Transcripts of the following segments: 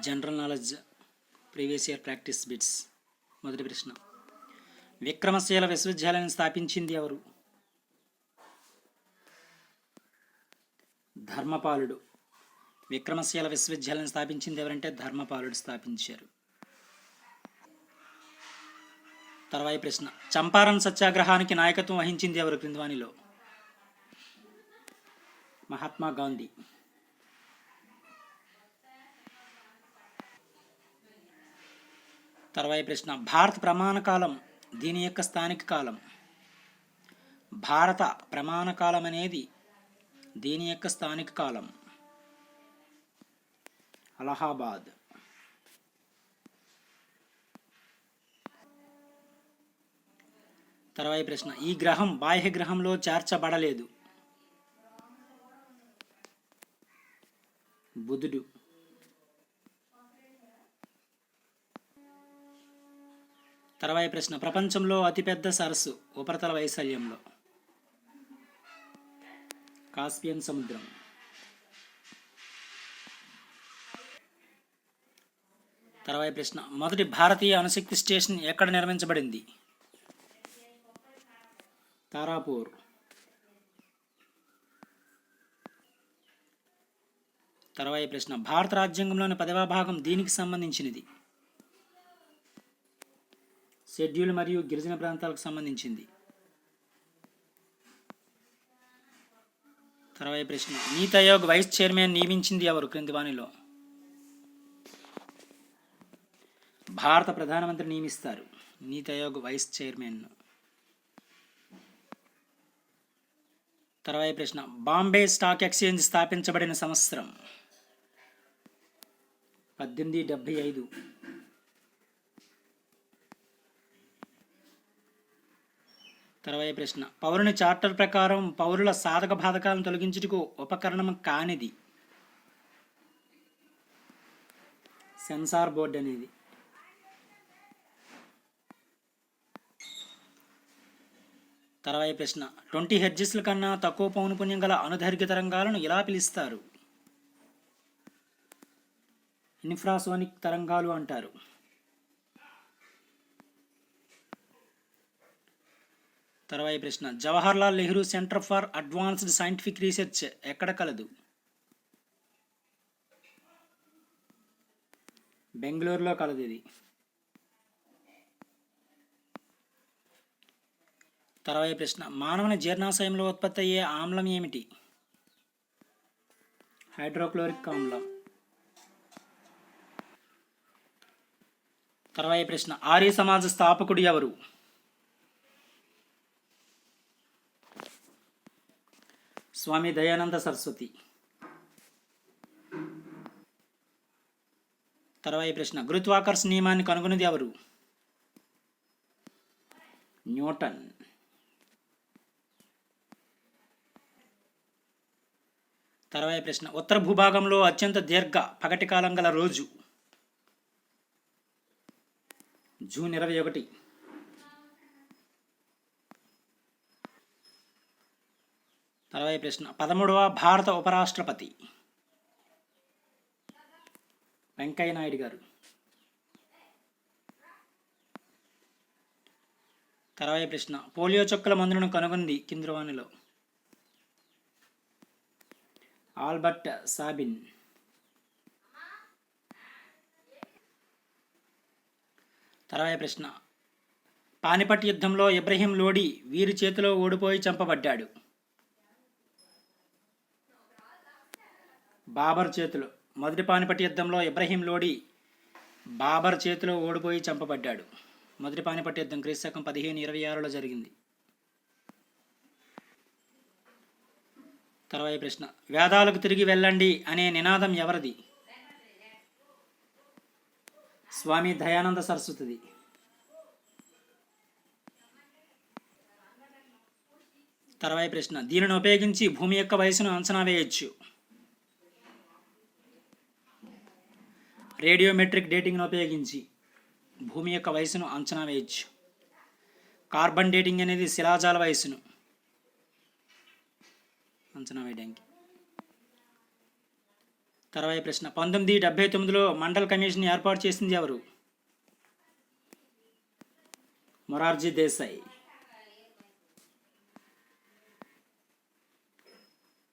General knowledge previous year practice bits. మొదటి ప్రశ్న. విక్రమశీల విశ్వవిద్యాలయం స్థాపించింది ఎవరు? ధర్మపాలుడు. విక్రమశీల విశ్వవిద్యాలయం స్థాపించింది ఎవరంటే ధర్మపాలుడు స్థాపించారు. తర్వాయి ప్రశ్న. చంపారన్ సత్యాగ్రహానికి నాయకత్వం వహించింది ఎవరు క్రిందివానిలో మహాత్మా గాంధీ. తర్వాయి ప్రశ్న. భారత ప్రమాణ కాలం దీని యొక్క స్థానిక కాలం. భారత ప్రమాణ కాలం అనేది దీని యొక్క స్థానిక కాలం. అలహాబాద్. తర్వాయి ప్రశ్న. ఈ గ్రహం బాహ్య గ్రహంలో చేర్చబడలేదు. బుధుడు. తర్వాయి ప్రశ్న. ప్రపంచంలో అతిపెద్ద సరస్సు ఉపరితల వైశాల్యంలో. కాస్పియన్ సముద్రం. తర్వాయి ప్రశ్న. మొదటి భారతీయ అణుశక్తి స్టేషన్ ఎక్కడ నిర్మించబడింది? తారాపూర్. తర్వాయి ప్రశ్న. భారత రాజ్యాంగంలోని పదవ భాగం దీనికి సంబంధించినది. షెడ్యూల్ మరియు గిరిజన ప్రాంతాలకు సంబంధించింది. తర్వాత ప్రశ్న. నీతి ఆయోగ్ వైస్ చైర్మన్ నియమించింది ఎవరు? క్రింది వాణిలో. భారత ప్రధానమంత్రి నియమిస్తారు. నీతి ఆయోగ్ వైస్ చైర్మన్. తర్వాత ప్రశ్న. బాంబే స్టాక్ ఎక్స్చేంజ్ స్థాపించబడిన సంవత్సరం. పద్దెనిమిది డెబ్భై ఐదు. తర్వాయి ప్రశ్న. పౌరుని చార్టర్ ప్రకారం పౌరుల సాధక బాధకాలను తొలగించుటకు ఉపకరణం కానిది. సెన్సార్ బోర్డు అనేది. తర్వాయి ప్రశ్న. ట్వంటీ హెడ్జెస్ల కన్నా తక్కువ పౌనపుణ్యం గల అనుదైర్ఘ్య తరంగాలను ఎలా పిలుస్తారు? ఇన్ఫ్రాసోనిక్ తరంగాలు అంటారు. తర్వాయి ప్రశ్న. Jawaharlal Nehru centre for advanced scientific research ఎక్కడ కలదు? బెంగళూరులో కలదు ఇది. తర్వాయి ప్రశ్న. మానవుని జీర్ణాశయంలో ఉత్పత్తి అయ్యే ఆమ్లం ఏమిటి? హైడ్రోక్లోరిక్ ఆమ్లం. తర్వాయి ప్రశ్న. ఆర్య సమాజ స్థాపకుడు ఎవరు? స్వామి దయానంద సరస్వతి. తర్వాయి ప్రశ్న గురుత్వాకర్ష నియమాన్ని కనుగొన్నది ఎవరు? న్యూటన్. తర్వాయి ప్రశ్న ఉత్తర భూభాగంలో అత్యంత దీర్ఘ పగటి కాలం గల రోజు జూన్ ఇరవై ఒకటి. తర్వాయి ప్రశ్న. పదమూడవ భారత ఉపరాష్ట్రపతి. వెంకయ్య నాయుడు గారు. తర్వాయి ప్రశ్న. పోలియో చుక్కల మందులను కనుగొంది కింద్రవాణిలో. Albert Sabin. తర్వాత ప్రశ్న. పానిపట్ యుద్ధంలో ఇబ్రహీం లోడి వీరి చేతిలో ఓడిపోయి చంపబడ్డాడు. బాబర్ చేతిలో మొదటి పానిపట్టి యుద్ధంలో ఇబ్రహీం లోడి బాబర్ చేతిలో ఓడిపోయి చంపబడ్డాడు. మొదటి పానిపట్టి యుద్ధం క్రీస్తకం పదిహేను ఇరవై ఆరులో జరిగింది. తర్వాత ప్రశ్న వేదాలకు తిరిగి వెళ్ళండి అనే నినాదం ఎవరిది? స్వామి దయానంద సరస్వతిది. తర్వాత ప్రశ్న దీనిని ఉపయోగించి భూమి యొక్క వయసును అంచనా వేయొచ్చు. రేడియోమెట్రిక్ డేటింగ్ను ఉపయోగించి భూమి యొక్క వయసును అంచనా వేయచ్చు. కార్బన్ డేటింగ్ అనేది శిలాజాల వయసును అంచనా వేయడానికి. తర్వాత ప్రశ్న. పంతొమ్మిది డెబ్బై తొమ్మిదిలో మండల్ కమిషన్ ఏర్పాటు చేసింది ఎవరు? మొరార్జీ దేశాయ్.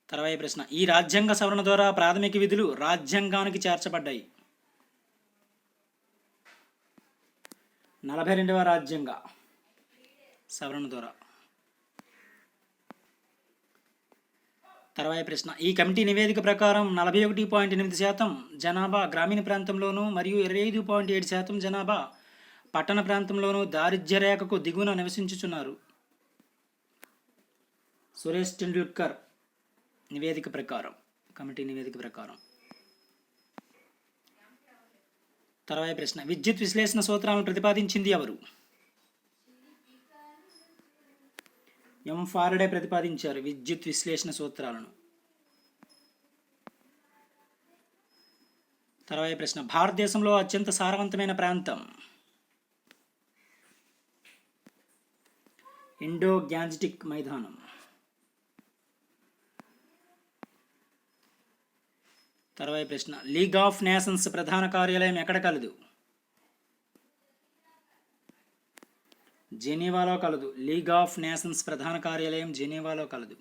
తర్వాత ప్రశ్న. ఈ రాజ్యాంగ సవరణ ద్వారా ప్రాథమిక విధులు రాజ్యాంగానికి చేర్చబడ్డాయి. నలభై రెండవ రాజ్యాంగ సవరణ ద్వారా. తర్వాయి ప్రశ్న ఈ కమిటీ నివేదిక ప్రకారం నలభై ఒకటి పాయింట్ ఎనిమిది శాతం జనాభా గ్రామీణ ప్రాంతంలోనూ మరియు ఇరవై ఐదు పాయింట్ ఏడు శాతం జనాభా పట్టణ ప్రాంతంలోనూ దారిద్ర్య రేఖకు దిగువన నివసించుచున్నారు. సురేష్ టెండూల్కర్ నివేదిక ప్రకారం కమిటీ నివేదిక ప్రకారం. తర్వాయి ప్రశ్న. విద్యుత్ విశ్లేషణ సూత్రాలను ప్రతిపాదించింది ఎవరు? ఎం ఫారడే ప్రతిపాదించారు విద్యుత్ విశ్లేషణ సూత్రాలను. తర్వాయి ప్రశ్న. భారతదేశంలో అత్యంత సారవంతమైన ప్రాంతం. ఇండో గ్యాంజిటిక్ మైదానం. తర్వాయి ప్రశ్న. లీగ్ ఆఫ్ నేషన్స్ ప్రధాన కార్యాలయం ఎక్కడ కలదు? జెనీవాలో కలదు. లీగ్ ఆఫ్ నేషన్స్ ప్రధాన కార్యాలయం జెనీవాలో కలదు.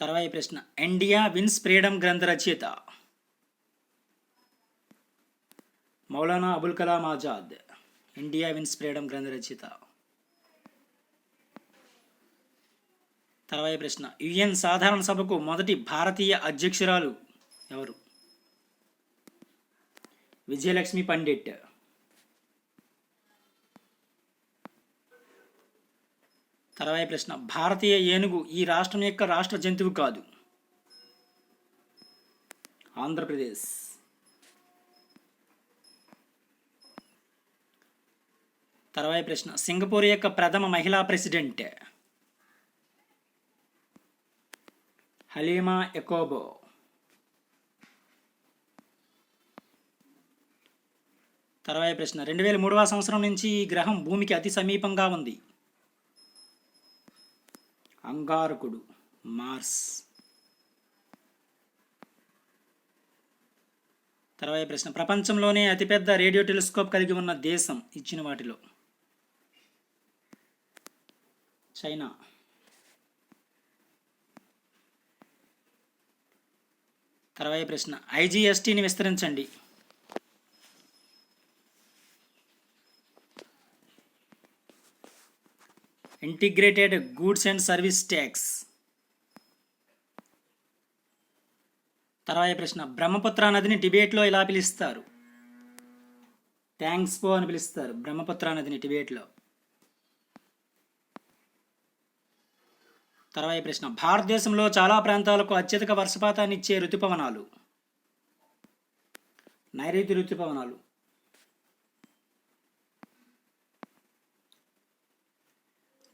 తర్వాయి ప్రశ్న. ఇండియా విన్స్ ఫ్రీడమ్ గ్రంథ రచయిత. Maulana Abul Kalam Azad. India wins freedom గ్రంథ రచయిత. తర్వాయి ప్రశ్న. యుఎన్ సాధారణ సభకు మొదటి భారతీయ అధ్యక్షురాలు ఎవరు? విజయలక్ష్మి పండిట్. తర్వాయి ప్రశ్న. భారతీయ ఏనుగు ఈ రాష్ట్రం యొక్క రాష్ట్ర జంతువు కాదు. ఆంధ్రప్రదేశ్. తర్వాయి ప్రశ్న. సింగపూర్ యొక్క ప్రథమ మహిళా ప్రెసిడెంట్. హలీమా ఎకోబో. తర్వాయి ప్రశ్న. రెండు వేల మూడవ సంవత్సరం నుంచి ఈ గ్రహం భూమికి అతి సమీపంగా ఉంది. అంగారకుడు మార్స్. తర్వాయి ప్రశ్న. ప్రపంచంలోనే అతిపెద్ద రేడియో టెలిస్కోప్ కలిగి ఉన్న దేశం ఇచ్చిన వాటిలో. చైనా. తర్వాయి ప్రశ్న. ఐజీఎస్టీని విస్తరించండి. Integrated goods and service tax. తర్వాత ప్రశ్న. బ్రహ్మపుత్ర నదిని టిబేట్లో ఇలా పిలుస్తారు? థ్యాంక్స్ పో అని పిలుస్తారు. బ్రహ్మపుత్ర నదిని టిబేట్లో. తర్వాత ప్రశ్న. భారతదేశంలో చాలా ప్రాంతాలకు అత్యధిక వర్షపాతాన్ని ఇచ్చే ఋతుపవనాలు? నైరుతి ఋతుపవనాలు.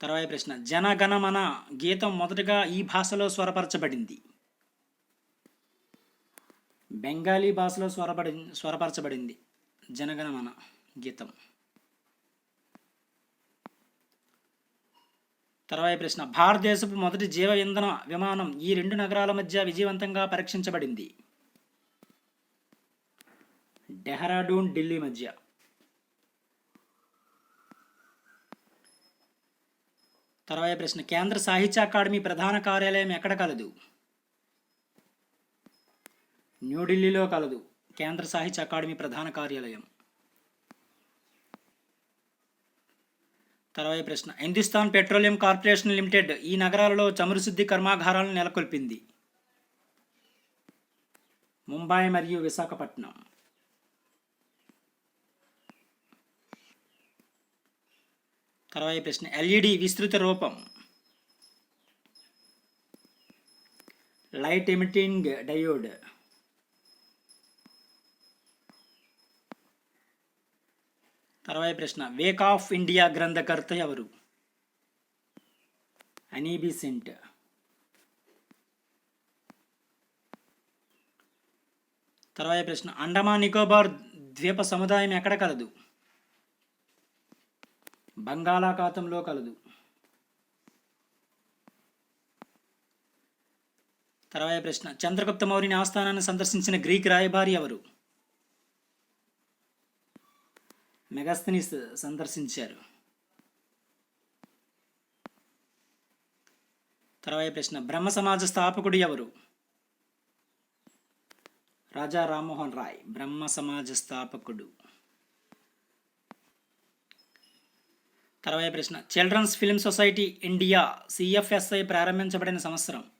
తర్వాయి ప్రశ్న. జనగణమన గీతం మొదటగా ఈ భాషలో స్వరపరచబడింది. బెంగాలీ భాషలో స్వరపడి స్వరపరచబడింది. జనగణమన గీతం. తర్వాయి ప్రశ్న. భారతదేశపు మొదటి జీవ ఇంధన విమానం ఈ రెండు నగరాల మధ్య విజయవంతంగా పరీక్షించబడింది. డెహ్రాడూన్ ఢిల్లీ మధ్య. తర్వాయి ప్రశ్న. కేంద్ర సాహిత్య అకాడమీ ప్రధాన కార్యాలయం ఎక్కడ కలదు? న్యూఢిల్లీలో కలదు. కేంద్ర సాహిత్య అకాడమీ ప్రధాన కార్యాలయం. తర్వాయి ప్రశ్న. హిందుస్థాన్ పెట్రోలియం కార్పొరేషన్ లిమిటెడ్ ఈ నగరాలలో చమురు శుద్ధి కర్మాగారాలను నెలకొల్పింది. ముంబై మరియు విశాఖపట్నం. తర్వాయి ప్రశ్న. ఎల్ఈడి విస్తృత రూపం. Light emitting diode. తర్వాయి ప్రశ్న వేక్ ఆఫ్ ఇండియా గ్రంథకర్త ఎవరు? అనీబిసెంట్ తర్వాయి ప్రశ్న అండమాన్ నికోబార్ ద్వీప సముదాయం ఎక్కడ కలదు? బంగాళాఖాతంలో కలదు. తర్వాత ప్రశ్న చంద్రగుప్త మౌర్యుని ఆస్థానాన్ని సందర్శించిన గ్రీక్ రాయబారి ఎవరు? మెగాస్తనీస్ సందర్శించారు. తర్వాత ప్రశ్న బ్రహ్మ సమాజ స్థాపకుడు ఎవరు? రాజా రామ్మోహన్ రాయ్ బ్రహ్మ సమాజ స్థాపకుడు. తర్వాత ప్రశ్న children's film society India CFSI ప్రారంభించబడిన సంవత్సరం.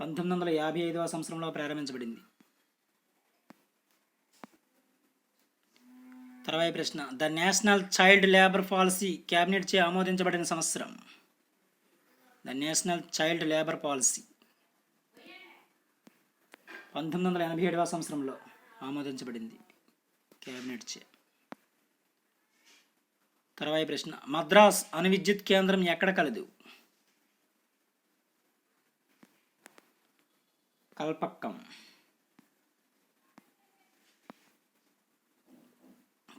పంతొమ్మిది వందల యాభై ఐదవ సంవత్సరంలో ప్రారంభించబడింది. తర్వాత ప్రశ్న. The national child labour policy cabinet చే ఆమోదించబడిన సంవత్సరం. The national child labour policy. పంతొమ్మిది వందల ఎనభై ఏడవ సంవత్సరంలో ఆమోదించబడింది క్యాబినెట్ చే. తర్వాయి ప్రశ్న. మద్రాస్ అణు విద్యుత్ కేంద్రం ఎక్కడ కలదు? కల్పక్కం.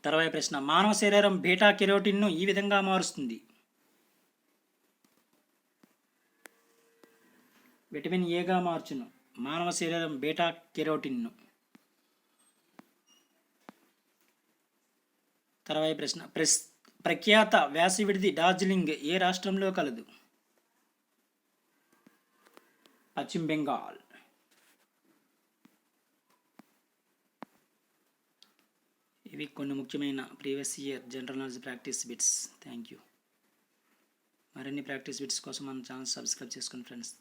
తర్వాత ప్రశ్న మానవ శరీరం బీటా కెరోటిన్ను ఈ విధంగా మారుస్తుంది. విటమిన్ ఏగా మార్చును మానవ శరీరం బీటా కెరోటిన్ను. తర్వాత ప్రశ్న ప్రస్ ప్రఖ్యాత వ్యాసి విడిది డార్జిలింగ్ ఏ రాష్ట్రంలో కలదు? పశ్చిమ బెంగాల్. ఇవి కొన్ని ముఖ్యమైన previous year general knowledge practice bits. Thank you. మరిన్ని ప్రాక్టీస్ బిట్స్ కోసం మన ఛానల్ సబ్స్క్రైబ్ చేసుకోండి ఫ్రెండ్స్.